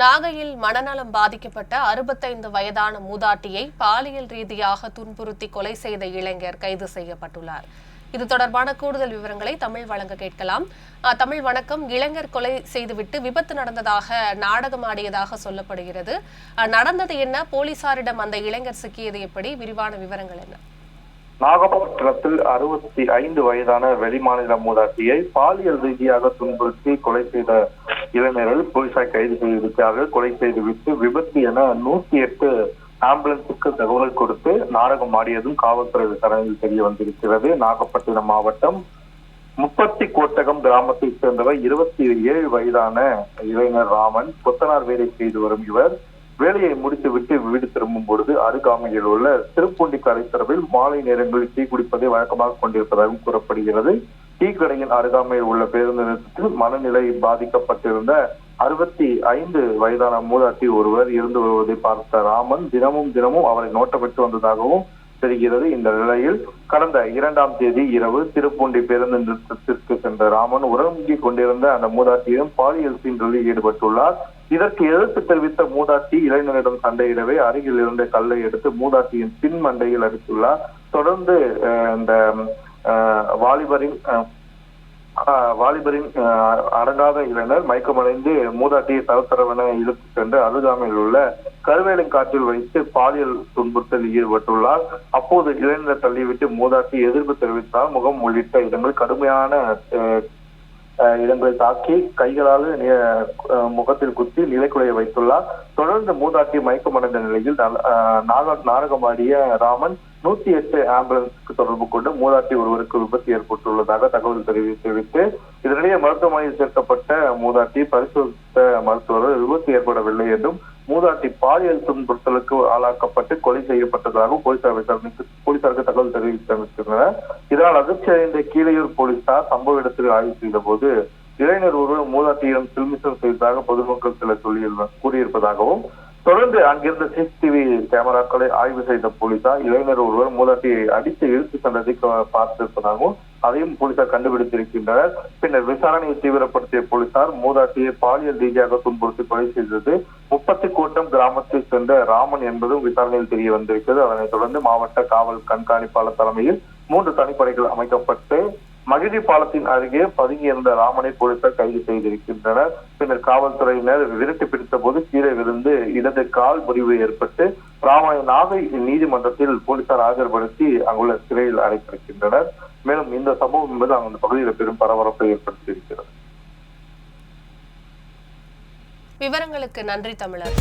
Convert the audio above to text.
நாகையில் மனநலம் பாதிக்கப்பட்ட அறுபத்தைந்து வயதான மூதாட்டியை பாலியல் ரீதியாக துன்புறுத்தி கொலை செய்த இளைஞர் கைது செய்யப்பட்டுள்ளார். இது தொடர்பான கூடுதல் விவரங்களை தமிழ் வழங்க கேட்கலாம். தமிழ் வணக்கம். இளைஞர் கொலை செய்துவிட்டு விபத்து நடந்ததாக நாடகம் ஆடியதாக சொல்லப்படுகிறது. நடந்தது என்ன? போலீசாரிடம் அந்த இளைஞர் சிக்கியது எப்படி? விரிவான விவரங்கள் என்ன? நாகப்பட்டினத்தில் அறுபத்தி ஐந்து வயதான வெளிமாநில மூதாட்டியை பாலியல் ரீதியாக துன்புறுத்தி கொலை செய்த இளைஞர்கள் போலீசார் கைது செய்திருக்கிறார்கள். கொலை செய்துவிட்டு விபத்து என நூத்தி எட்டு ஆம்புலன்ஸுக்கு தகவல் கொடுத்து நாடகம் ஆடியதும் காவல்துறை விசாரணையில் தெரிய வந்திருக்கிறது. நாகப்பட்டினம் மாவட்டம் முப்பத்தி கோட்டகம் கிராமத்தைச் சேர்ந்தவர் இருபத்தி ஏழு வயதான இளைஞர் ராமன் கொத்தனார் வேலை செய்து வரும் இவர். வேலையை முடித்துவிட்டு வீடு திரும்பும் பொழுது அருகாமையில் உள்ள திருப்பூண்டி கரைத்தரவில் மாலை நேரங்களில் டீ குடிப்பதை வழக்கமாக கொண்டிருப்பதாகவும் கூறப்படுகிறது. டீ கடையின் அருகாமையில் உள்ள பேருந்து நிறுத்தத்தில் மனநிலை பாதிக்கப்பட்டிருந்த அறுபத்தி ஐந்து வயதான மூதாட்டி ஒருவர் இருந்து வருவதை பார்த்த ராமன் தினமும் தினமும் அவரை நோட்டமிட்டு வந்ததாகவும் தெரிகிறது. இந்த நிலையில் கடந்த இரண்டாம் தேதி இரவு திருப்பூண்டி பேருந்து நிறுத்தத்திற்கு சென்ற ராமன் உறங்கி கொண்டிருந்த அந்த மூதாட்டியிடம் பாலியல் சீண்டலில் ஈடுபட்டுள்ளார். இதற்கு எதிர்ப்பு தெரிவித்த மூதாட்டி இளைஞரிடம் சண்டையிடவே அருகில் இருந்த கல்லை எடுத்து மூதாட்டியின் பின் மண்டையில் அடித்துள்ளார். தொடர்ந்து அஹ், இந்த வாலிபரின் ஆஹ் வாலிபரின் ஆஹ் அடங்காத இளைஞர் மயக்கமடைந்து மூதாட்டியை தரத்தரவென இழுத்து சென்று அருகாமையில் உள்ள கருவேலின் காற்றில் வைத்து பாலியல் துன்புறுத்தல் ஈடுபட்டுள்ளார். அப்போது இளைஞர் தள்ளிவிட்டு மூதாட்டி எதிர்ப்பு தெரிவித்தார். முகம் உள்ளிட்ட இடங்கள் கடுமையான இடங்களை தாக்கி கைகளால் முகத்தில் குத்தி நிலைக்குலைய வைத்துள்ளார். தொடர்ந்து மூதாட்டி மயக்கமடைந்த நிலையில் நாடகமாடிய ராமன் நூத்தி எட்டு ஆம்புலன்ஸுக்கு தொடர்பு கொண்டு மூதாட்டி ஒருவருக்கு விபத்து ஏற்பட்டுள்ளதாக தகவல் தெரிவித்து இதனிடையே மருத்துவமனையில் சேர்க்கப்பட்ட மூதாட்டி பரிசோதித்த மருத்துவர்கள் விபத்து ஏற்படவில்லை என்றும் மூதாட்டி பாலியல் துன்புறுத்தலுக்கு ஆளாக்கப்பட்டு கொலை செய்யப்பட்டதாகவும் போலீசார் விசாரணைக்கு போலீசாருக்கு தகவல் தெரிவித்திருந்தனர். இதனால் அதிர்ச்சி அடைந்த கீழையூர் போலீசார் சம்பவ இடத்தில் ஆய்வு செய்த போது இளைஞர் ஒருவர் மூதாட்டியிடம் சில்மிசம் செய்ததாக பொதுமக்கள் சிலர் சொல்லி கூறியிருப்பதாகவும் தொடர்ந்து அங்கிருந்த சிசிடிவி கேமராக்களை ஆய்வு செய்த போலீசார் இளைஞர் ஒருவர் மூதாட்டியை அடித்து இழுத்து சென்றதை பார்த்திருப்பதாகவும் அதையும் போலீசார் கண்டுபிடித்திருக்கின்றனர். பின்னர் விசாரணையை தீவிரப்படுத்திய போலீசார் மூதாட்டியை பாலியல் ரீதியாக துன்புறுத்தி கொலை செய்தது. முப்பத்தி கோட்டம் கிராமத்தைச் சேர்ந்த ராமன் என்பதும் விசாரணையில் தெரிய வந்திருக்கிறது. அதனைத் தொடர்ந்து மாவட்ட காவல் கண்காணிப்பாளர் தலைமையில் மூன்று தனிப்படைகள் அமைக்கப்பட்டு மகிழி பாலத்தின் அருகே பதுங்கியிருந்த ராமனை போலீசார் கைது செய்திருக்கின்றனர். பின்னர் காவல்துறையினர் விரட்டி பிடித்த போது கீழே விழுந்து இடது கால் முறிவு ஏற்பட்டு ராமாயணாவை நாகை நீதிமன்றத்தில் போலீசார் ஆஜர்படுத்தி அங்குள்ள சிறையில் அடைத்திருக்கின்றனர். மேலும் இந்த சம்பவம் என்பது அந்த பகுதியில் பெரும் பரபரப்பை ஏற்படுத்தியிருக்கிறது. விவரங்களுக்கு நன்றி தமிழர்.